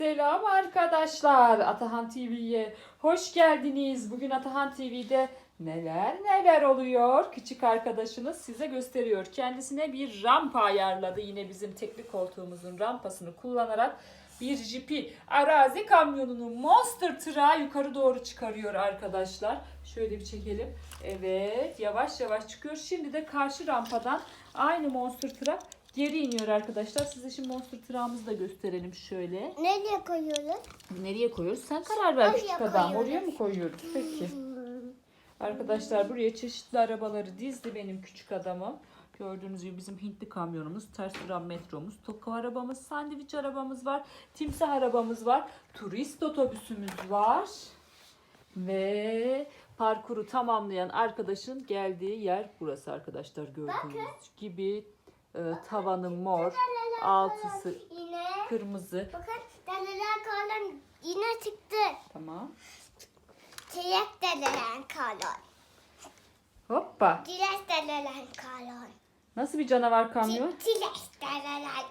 Selam arkadaşlar. Atahan TV'ye hoş geldiniz. Bugün Atahan TV'de neler neler oluyor. Küçük arkadaşınız size gösteriyor. Kendisine bir rampa ayarladı. Yine bizim teknik koltuğumuzun rampasını kullanarak bir jipi arazi kamyonunu monster tırağı yukarı doğru çıkarıyor arkadaşlar. Şöyle bir çekelim. Evet yavaş yavaş çıkıyor. Şimdi de karşı rampadan aynı monster trak geri iniyor arkadaşlar. Size şimdi monster tırağımızı da gösterelim şöyle. Nereye koyuyoruz? Nereye koyuyoruz? Sen karar ver Oraya küçük adam. koyuyoruz. Oraya mı koyuyoruz? Peki. Arkadaşlar buraya çeşitli arabaları dizdi benim küçük adamım. Gördüğünüz gibi bizim Hintli kamyonumuz, ters duran metromuz, Toko arabamız, sandviç arabamız var, timsah arabamız var, turist otobüsümüz var. Ve parkuru tamamlayan arkadaşın geldiği yer burası arkadaşlar gördüğünüz gibi. E, tavanı mor, altısı Yine. kırmızı. Bakın deliler kalın yine çıktı. Tamam. Çilek deliler kalın. Hoppa. Çilek deliler kalın. Nasıl bir canavar kamyon? Çilek deliler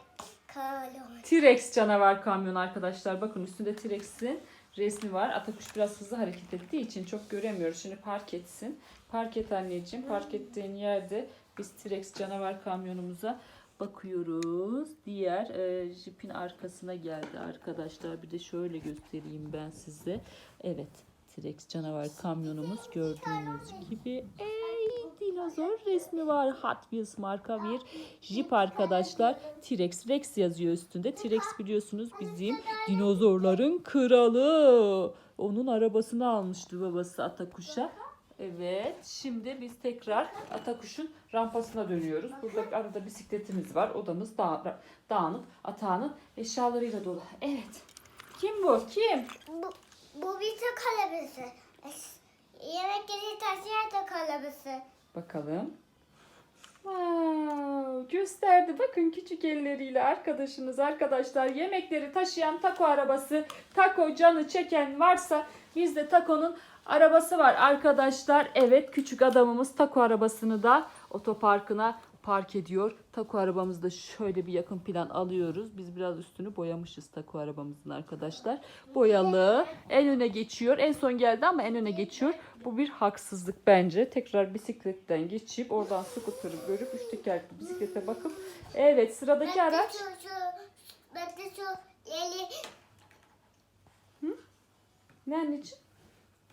kalın. T-Rex canavar kamyon arkadaşlar. Bakın üstünde T-Rex'in resmi var. Atakuş biraz hızlı hareket ettiği için çok göremiyoruz. Şimdi park etsin. Park et anneciğim. Park ettiğin yerde biz T-Rex canavar kamyonumuza bakıyoruz. Diğer e, jipin arkasına geldi arkadaşlar. Bir de şöyle göstereyim ben size. Evet. T-Rex canavar kamyonumuz gördüğünüz gibi. Ey dinozor resmi var. Hot Wheels marka bir jip arkadaşlar. T-Rex Rex yazıyor üstünde. T-Rex biliyorsunuz bizim dinozorların kralı. Onun arabasını almıştı babası Atakuş'a. Evet, şimdi biz tekrar Atakuş'un rampasına dönüyoruz. Burada arada bisikletimiz var. Odamız da dağınık. Atağının eşyalarıyla dolu. Evet. Kim bu? Kim? Bu, bu bir tek arabası. Yemekleri taşıyan tek arabası. Bakalım. Wow, gösterdi. Bakın küçük elleriyle arkadaşınız arkadaşlar yemekleri taşıyan taco arabası. Taco canı çeken varsa bizde taco'nun arabası var arkadaşlar. Evet küçük adamımız taco arabasını da otoparkına park ediyor. Taco arabamızı da şöyle bir yakın plan alıyoruz. Biz biraz üstünü boyamışız taco arabamızın arkadaşlar. Boyalı. En öne geçiyor. En son geldi ama en öne geçiyor. Bu bir haksızlık bence. Tekrar bisikletten geçip oradan scooter'ı görüp üç tekerlekli bisiklete bakıp evet sıradaki araç şu, şu, ben de şu eli ne anneciğim?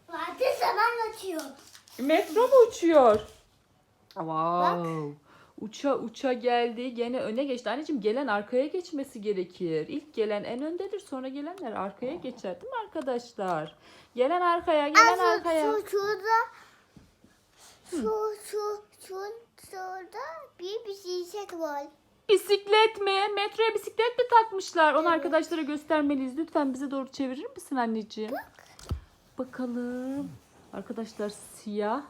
vardı zaman açıyor. Metro mu uçuyor? Wow. Uça uça geldi. Gene öne geçti. Anneciğim gelen arkaya geçmesi gerekir. İlk gelen en öndedir. Sonra gelenler arkaya geçer değil mi arkadaşlar? Gelen arkaya, gelen Aa, arkaya. Şu, şurada şu, şu, şu, şurada bir bisiklet var. Bisiklet mi? Metroya bisiklet mi takmışlar? Onu arkadaşlara göstermeliyiz. Lütfen bize doğru çevirir misin anneciğim? Bakalım. Arkadaşlar siyah.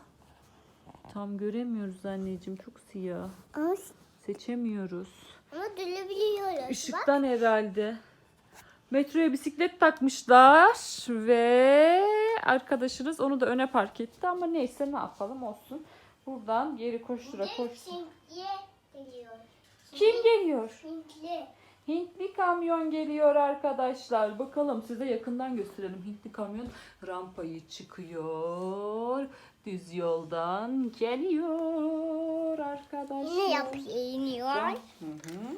Tam göremiyoruz anneciğim. Çok siyah. Ama, Seçemiyoruz. ama dönebiliyoruz. Bak. Işıktan herhalde. Metroya bisiklet takmışlar ve arkadaşınız onu da öne park etti ama neyse ne yapalım olsun. Buradan geri koştura geliyor. Kim geliyor? Hintli. Hintli kamyon geliyor arkadaşlar. Bakalım size yakından gösterelim. Hintli kamyon rampayı çıkıyor. Düz yoldan geliyor arkadaşlar. Ne yapıyor? İniyor. Hı hı.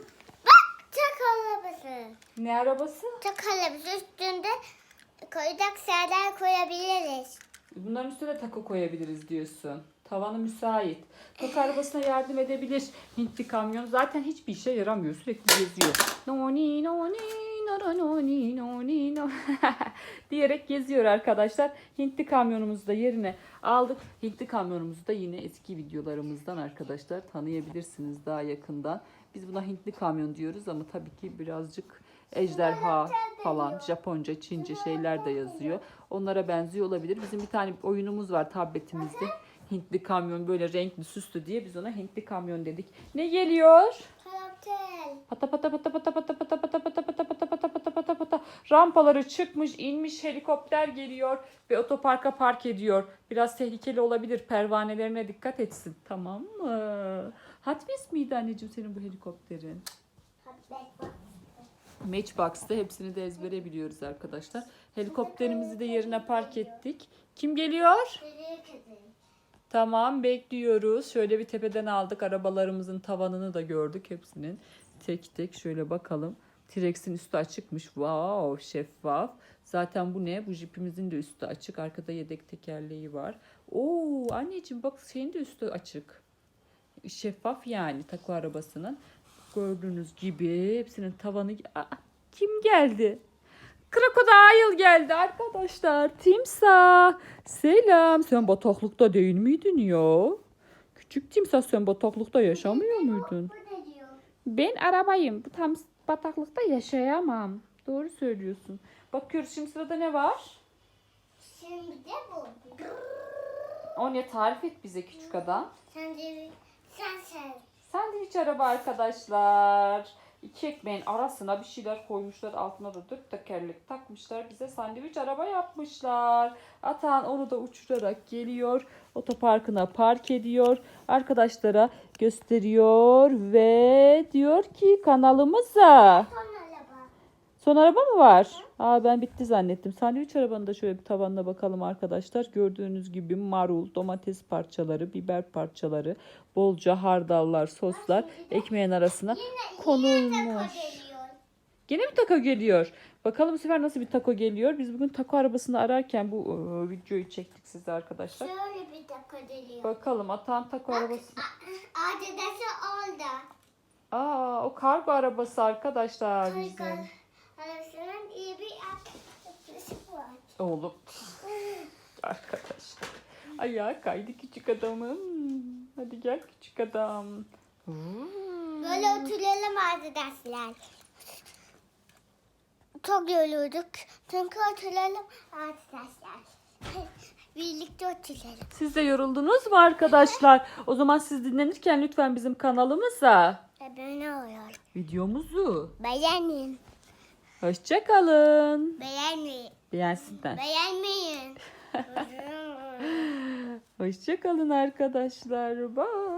Çak arabası. Ne arabası? Çak arabası üstünde koyacak şeyler koyabiliriz. Bunların üstüne takı koyabiliriz diyorsun. Tavanı müsait. Takı arabasına yardım edebilir. Hintli kamyon zaten hiçbir işe yaramıyor. Sürekli geziyor. Noni noni diyerek geziyor arkadaşlar. Hintli kamyonumuzu da yerine aldık. Hintli kamyonumuzu da yine eski videolarımızdan arkadaşlar tanıyabilirsiniz daha yakından. Biz buna Hintli kamyon diyoruz ama tabii ki birazcık ejderha falan Japonca, Çince şeyler de yazıyor. Onlara benziyor olabilir. Bizim bir tane oyunumuz var tabletimizde. Hintli kamyon böyle renkli süslü diye biz ona Hintli kamyon dedik. Ne geliyor? Karakter. Pata pata pata pata pata pata pata pata pata pata rampaları çıkmış inmiş helikopter geliyor ve otoparka park ediyor. Biraz tehlikeli olabilir pervanelerine dikkat etsin tamam mı? Wheels miydi anneciğim senin bu helikopterin? Matchbox'ta hepsini de ezbere biliyoruz arkadaşlar. Helikopterimizi de yerine park ettik. Kim geliyor? Tamam bekliyoruz. Şöyle bir tepeden aldık. Arabalarımızın tavanını da gördük hepsinin. Tek tek şöyle bakalım. T-Rex'in üstü açıkmış. Wow şeffaf. Zaten bu ne? Bu jipimizin de üstü açık. Arkada yedek tekerleği var. Oo anneciğim bak senin de üstü açık. Şeffaf yani taku arabasının. Gördüğünüz gibi hepsinin tavanı... Aa, kim geldi? Krokodil geldi arkadaşlar. Timsah. Selam. Sen bataklıkta değil miydin ya? Küçük timsah sen bataklıkta yaşamıyor muydun? Ben arabayım. Bu tam bataklıkta yaşayamam. Doğru söylüyorsun. Bakıyoruz şimdi sırada ne var? Şimdi de bu. Onya tarif et bize küçük adam. Sen de sen sen. Sandviç araba arkadaşlar. İki ekmeğin arasına bir şeyler koymuşlar. Altına da dört tekerlek takmışlar. Bize sandviç araba yapmışlar. Atan onu da uçurarak geliyor. Otoparkına park ediyor. Arkadaşlara gösteriyor ve diyor ki kanalımıza. Araba. Son araba mı var? Aa ben bitti zannettim. Sandviç arabanın da şöyle bir tavanına bakalım arkadaşlar. Gördüğünüz gibi marul, domates parçaları, biber parçaları, bolca hardallar, soslar ekmeğin arasına konulmuş. Gene mi taco geliyor? Bakalım bu sefer nasıl bir taco geliyor? Biz bugün taco arabasını ararken bu e, videoyu çektik size arkadaşlar. Şöyle bir tako geliyor. Bakalım atan taco arabası. Adedesi orada. Aa o kargo arabası arkadaşlar bizim. Oğlum. Arkadaşlar. Ayağa kaydı küçük adamım. Hadi gel küçük adam. Böyle oturalım arkadaşlar. Çok yorulurduk. Çünkü oturalım arkadaşlar. Birlikte oturalım. Siz de yoruldunuz mu arkadaşlar? O zaman siz dinlenirken lütfen bizim kanalımıza Abone olun. videomuzu Beğenin. Hoşçakalın. Beğenmeyin. Beğensinler. Beğenmeyin. Hoşçakalın arkadaşlar. Bye.